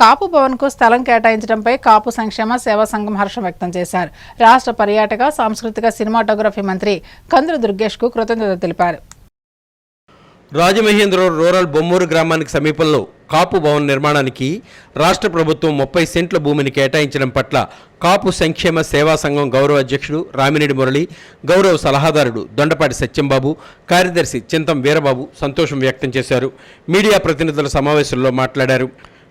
కాపు భవన్కు స్థలం కేటాయించడంపై కాపు సంక్షేమ సేవా సంఘం హర్షం వ్యక్తం చేశారు. రాష్ట్ర పర్యాటక సాంస్కృతిక సినిమాటోగ్రఫీ మంత్రి కందుల దుర్గేష్కు కృతజ్ఞత తెలిపారు. రాజమహేంద్ర రూరల్ బొమ్మూరు గ్రామానికి సమీపంలో కాపు భవన్ నిర్మాణానికి రాష్ట్ర ప్రభుత్వం ముప్పై సెంట్ల భూమిని కేటాయించడం పట్ల కాపు సంక్షేమ సేవా సంఘం గౌరవ అధ్యక్షుడు రామినేడి మురళి గౌరవ సలహాదారుడు దొండపాటి సత్యంబాబు కార్యదర్శి చింతం వీరబాబు సంతోషం వ్యక్తం చేశారు. మీడియా ప్రతినిధుల సమావేశంలో మాట్లాడారు.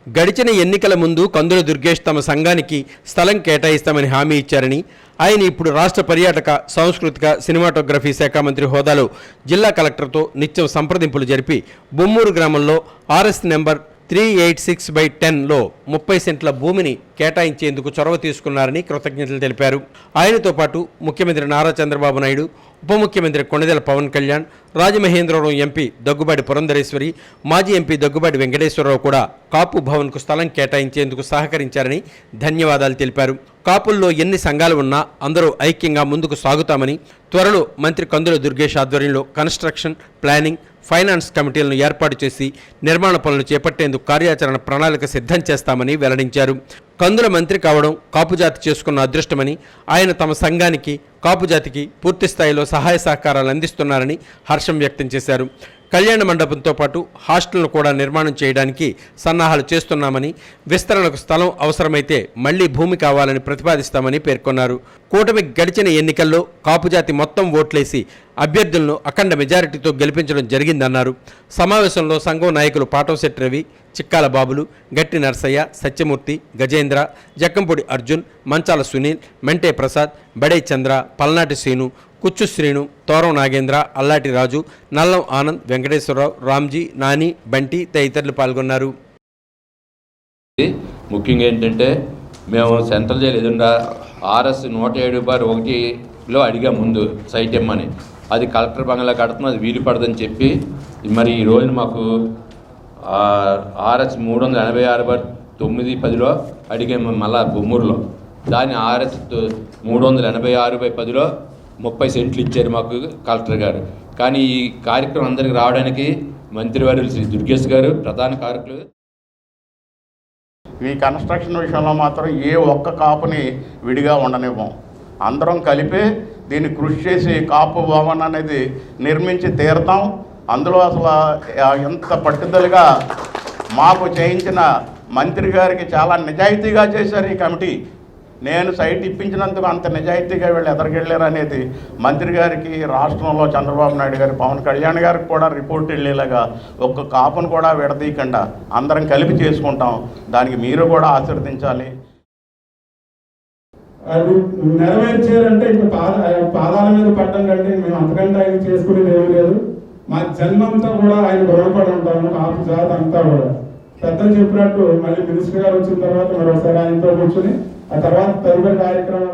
గడిచిన ఎన్నికల ముందు కందుల దుర్గేష్ తమ సంఘానికి స్థలం కేటాయిస్తామని హామీ ఇచ్చారని ఆయన ఇప్పుడు రాష్ట్ర పర్యాటక సాంస్కృతిక సినిమాటోగ్రఫీ శాఖ మంత్రి హోదాలో జిల్లా కలెక్టర్తో నిత్యం సంప్రదింపులు జరిపి బొమ్మూరు గ్రామంలో RS number three eight six by టెన్లో ముప్పై సెంట్ల భూమిని కేటాయించేందుకు చొరవ తీసుకున్నారని కృతజ్ఞతలు తెలిపారు. ఆయనతో పాటు ముఖ్యమంత్రి నారా చంద్రబాబు నాయుడు ఉప ముఖ్యమంత్రి కొణిదెల పవన్ కళ్యాణ్ రాజమహేంద్రవరం ఎంపీ దగ్గుబాటి పురంధరేశ్వరి మాజీ ఎంపీ దగ్గుబాటి వెంకటేశ్వరరావు కూడా కాపు భవన్కు స్థలం కేటాయించేందుకు సహకరించారని ధన్యవాదాలు తెలిపారు. కాపుల్లో ఎన్ని సంఘాలు ఉన్నా అందరూ ఐక్యంగా ముందుకు సాగుతామని త్వరలో మంత్రి కందుల దుర్గేష్ ఆధ్వర్యంలో కన్స్ట్రక్షన్ ప్లానింగ్ ఫైనాన్స్ కమిటీలను ఏర్పాటు చేసి నిర్మాణ పనులు చేపట్టేందుకు కార్యాచరణ ప్రణాళిక సిద్ధం చేస్తామని వెల్లడించారు. కందుల మంత్రి కావడం కాపుజాతి చేసుకున్న అదృష్టమని ఆయన తమ సంఘానికి కాపుజాతికి పూర్తి స్థాయిలో సహాయ సహకారాలు అందిస్తున్నారని హర్షం వ్యక్తం చేశారు. కళ్యాణ మండపంతో పాటు హాస్టల్ను కూడా నిర్మాణం చేయడానికి సన్నాహాలు చేస్తున్నామని విస్తరణకు స్థలం అవసరమైతే మళ్ళీ భూమి కావాలని ప్రతిపాదిస్తామని పేర్కొన్నారు. కూటమి గడిచిన ఎన్నికల్లో కాపుజాతి మొత్తం ఓట్లేసి అభ్యర్థులను అఖండ మెజారిటీతో గెలిపించడం జరిగిందన్నారు. సమావేశంలో సంఘం నాయకులు పాటంశెట్టి రవి చిక్కాల బాబులు గట్టి నరసయ్య సత్యమూర్తి గజేంద్ర జక్కంపూడి అర్జున్ మంచాల సునీల్ మెంటే ప్రసాద్ బడే చంద్ర పల్నాటి శ్రీను కుచ్చు శ్రీను తోరం నాగేంద్ర అల్లాటి రాజు నల్లం ఆనంద్ వెంకటేశ్వరరావు రామ్జీ నాని బంటి తదితరులు పాల్గొన్నారు. ముఖ్యంగా ఏంటంటే మేము సెంట్రల్ జైలు ఎదురుగా ఆర్ఎస్ నూట ఏడు బార్ ఒకటిలో అడిగా ముందు సైట్ ఇమ్మని అది కలెక్టర్ బంగ్లా కడుతున్నాం అది వీలు పడదని చెప్పి. మరి ఈ రోజున మాకు ఆర్ఎస్ మూడు వందల ఎనభై ఆరు బార్ తొమ్మిది పదిలో అడిగాము మళ్ళా బొమ్మూరులో. దాన్ని ఆర్ఎస్ మూడు వందల ఎనభై ఆరు బై పదిలో ముప్పై సెంట్లు ఇచ్చారు మాకు కలెక్టర్ గారు. కానీ ఈ కార్యక్రమం అందరికి రావడానికి మంత్రివర్యులు శ్రీ దుర్గేష్ గారు ప్రధాన కారకులు ఈ కన్స్ట్రక్షన్ విషయంలో మాత్రం ఏ ఒక్క కాపుని విడిగా ఉండనివ్వం. అందరం కలిపే దీన్ని కృషి చేసి కాపు భవన్ అనేది నిర్మించి తీరతాం. అందులో అసలు ఎంత పట్టుదలగా మాకు చేయించిన మంత్రి గారికి చాలా నిజాయితీగా చేశారు ఈ కమిటీ. నేను సైట్ ఇప్పించినందుకు అంత నిజాయితీగా వీళ్ళు ఎదరికెళ్ళారు అనేది మంత్రి గారికి రాష్ట్రంలో చంద్రబాబు నాయుడు గారి పవన్ కళ్యాణ్ గారికి కూడా రిపోర్ట్ వెళ్ళేలాగా ఒక్క కాపును కూడా విడదీయకుండా అందరం కలిపి చేసుకుంటాం. దానికి మీరు కూడా ఆశీర్వదించాలి. అది నెరవేర్చారంటే ఇంకా పాద పాదాల మీద పడ్డం కంటే మేము అంతకంటే ఆయన చేసుకునేది ఏమీ లేదు. మా జన్మంతా కూడా ఆయన గొడవపడి ఉంటాము ఆపు జాత అంతా కూడా. పెద్దలు చెప్పినట్టు మళ్ళీ మినిస్టర్ గారు వచ్చిన తర్వాత మరోసారి ఆయనతో కూర్చుని आता सर्वात कार्यक्रम